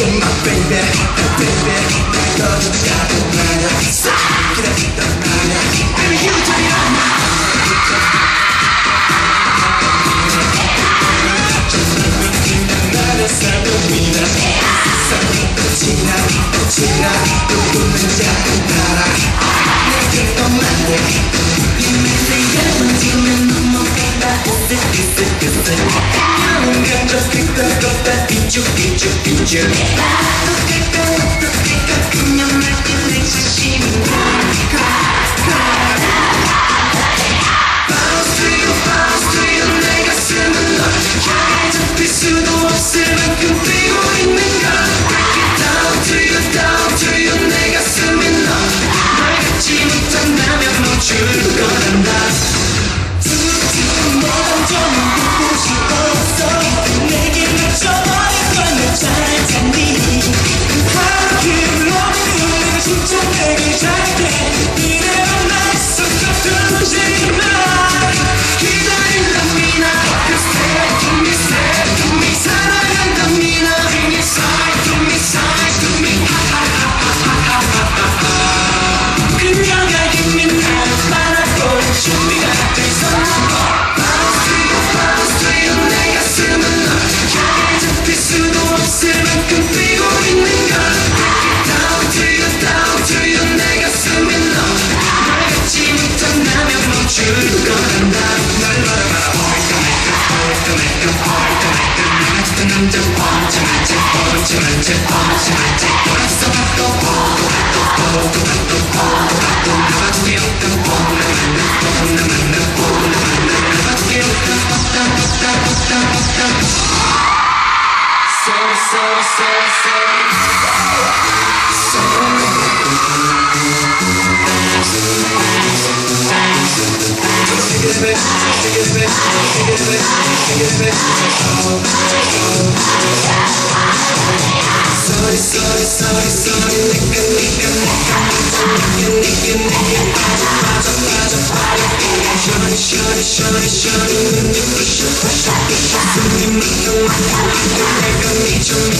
You're my baby, baby 거짓말하고 말야 기다리던 말야 Baby you do it 나를 살펴보이나 세상이 끝이나 끝이나 누구는 자꾸 future. 못한다 Sorry, sorry, sorry, sorry, nigga, nigga, nigga, nigga, nigga, nigga, Shawty, shawty, shawty, shawty, let me push it, push it, it,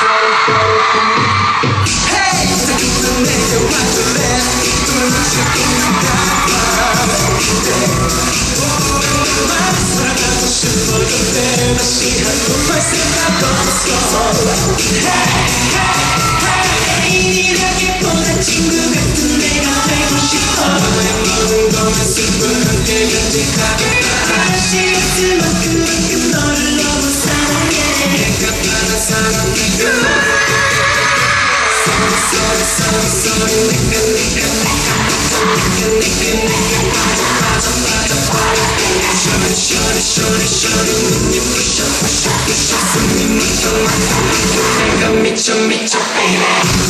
다시 한번 할 생각 없어 애인이라기보다 친구 같은 내가 되고 싶어 너의 모든 것만 슬픈 함께 간직하겠다 다시 없을 만큼 만큼 너를 너무 사랑해 내가 받아 사랑해 Sorry sorry sorry sorry 내가 내가 내가 내가 내가 내가 빠져 빠져 빠져 빠져 Shorty shorty shorty shorty 눈이 부셔 부셔 부셔 meet you, meet you, baby.